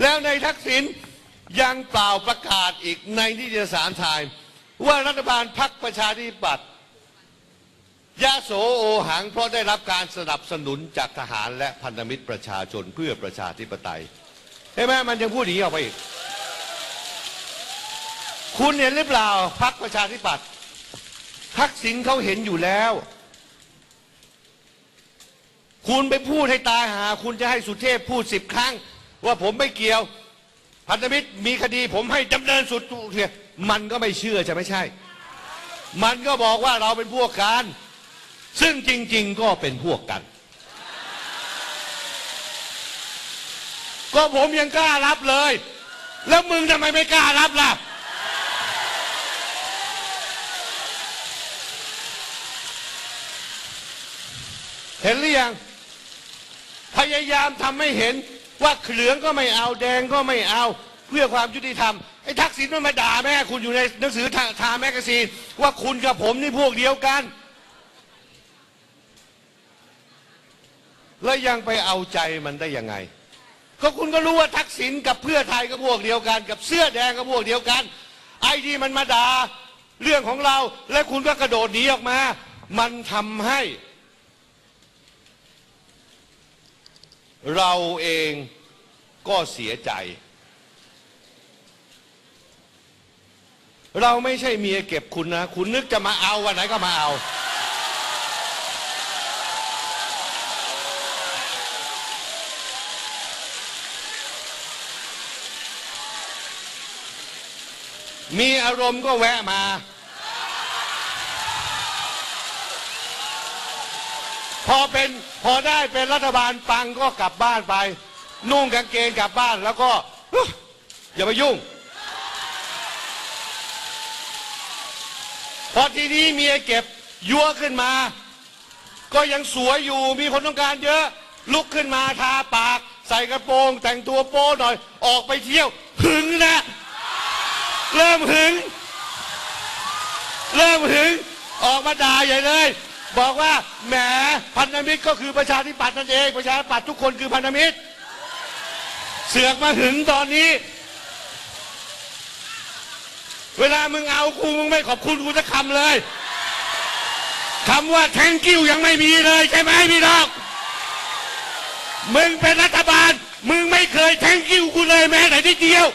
แล้วในทักษิณยังเปล่าประกาศอีกในนิตยสารไทยว่ารัฐบาลพักประชาธิปัตย์ยะโสโอหังเพราะได้รับการสนับสนุนจากทหารและพันธมิตรประชาชนเพื่อประชาธิปไตยเห็นไหมมันยังพูดอย่างนี้ออกไปอีก คุณเห็นหรือเปล่าพักประชาธิปัตย์ทักษิณเขาเห็นอยู่แล้ว คุณไปพูดให้ตายหา คุณจะให้สุเทพพูดสิบครั้ง ว่าผมไม่เกี่ยว พันธมิตรมีคดีผมให้ดำเนินสุดเนี่ยมันก็ไม่เชื่อจะไม่ใช่ มันก็บอกว่าเราเป็นพวกกัน ซึ่งจริง ๆ ก็เป็นพวกกัน ก็ผมยังกล้ารับเลย แล้วมึงทำไมไม่กล้ารับล่ะเห็นหรือยัง พยายามทำให้เห็น ว่าเหลืองก็ไม่เอาแดงก็ไม่เอา เพื่อความยุติธรรมไอ้ทักษิณมันมาด่าแม่คุณอยู่ในหนังสือทาทาแมกกาซีนว่าคุณกับผมนี่พวกเดียวกัน แล้วยังไปเอาใจมันได้ยังไง ก็คุณก็รู้ว่าทักษิณกับเพื่อไทยก็พวกเดียวกัน กับเสื้อแดงก็พวกเดียวกัน ไอ้ที่มันมาด่าเรื่องของเรา และคุณก็กระโดดหนีออกมา มันทำให้ เราเองก็เสียใจ เราไม่ใช่เมียเก็บคุณนะ คุณนึกจะมาเอาวันไหนก็มาเอา มีอารมณ์ก็แวะมา พอเป็นพอได้เป็นรัฐบาลปังก็กลับบ้านไป นุ่งกางเกงกลับบ้านแล้วก็อย่ามายุ่งพอทีนี้เมียเก็บยัวขึ้นมา ก็ยังสวยอยู่มีคนต้องการเยอะ ลุกขึ้นมาทาปาก ใส่กระโปรง แต่งตัวโป๊หน่อย ออกไปเที่ยว หึงนะ เริ่มหึง เริ่มหึง ออกมาด่าใหญ่เลย บอกว่าแหมพันธมิตรก็คือประชาธิปัตย์นั่นเอง ประชาธิปัตย์ทุกคนคือพันธมิตร เสือกมาหึงตอนนี้ เวลามึงเอากูมึงไม่ขอบคุณกูสักคำเลยคำว่า thank you ยังไม่มีเลยใช่ไหมพี่น้องมึงเป็นรัฐบาล มึงไม่เคย thank you กูเลยแม้แต่นิดเดียว